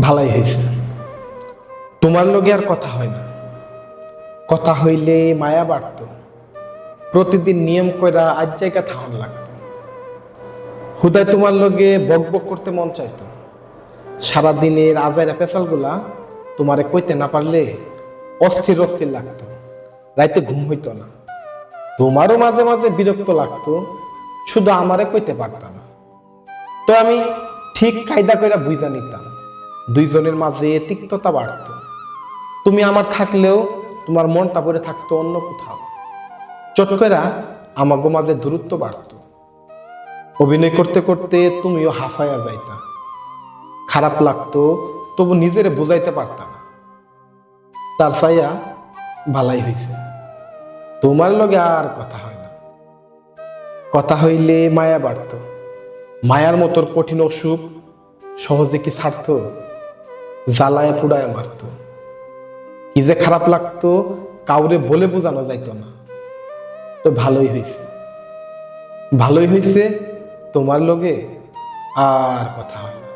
ভালাই হয়েছে। তোমার লগে আর কথা হয় না। কথা হইলে মায়া বাড়ত। প্রতিদিন নিয়ম কইরা আজ জায়গা থাহন লাগতো। হুদায় তোমার লগে বক বক করতে মন চাইতো। সারাদিনের আজাইরা পেশালগুলা তোমারে কইতে না পারলে অস্থির অস্থির লাগতো। রাইতে ঘুম হইতো না। তোমারও মাঝে মাঝে বিরক্ত লাগতো। শুধু আমারে কইতে পারত না। তো আমি ঠিক কায়দা কইরা বুঝা নিতাম। দুইজনের মাঝে তিক্ততা বাড়ত। তুমি আমার থাকলেও তোমার মনটা পড়ে থাকতো অন্য কোথাও। চটকেরা আমাগো মাঝে দূরত্ব বাড়ত। অভিনয় করতে করতে তুমিও হাফায়া যাইতা। খারাপ লাগতো, তবু নিজেরে বুঝাইতে পারতাম। তার চাইয়া ভালাই হইছে। তোমার লগে আর কথা হয় না। কথা হইলে মায়া বাড়ত। মায়ার মতোর কঠিন অসুখ সহজে কি ছাড়ত জ্বালায় পুড়ায় মারত। কি যে খারাপ লাগতো, কাউরে বলে বোঝানো যাইত না। তো ভালোই হয়েছে ভালোই হয়েছে তোমার লগে আর কথা হয় না।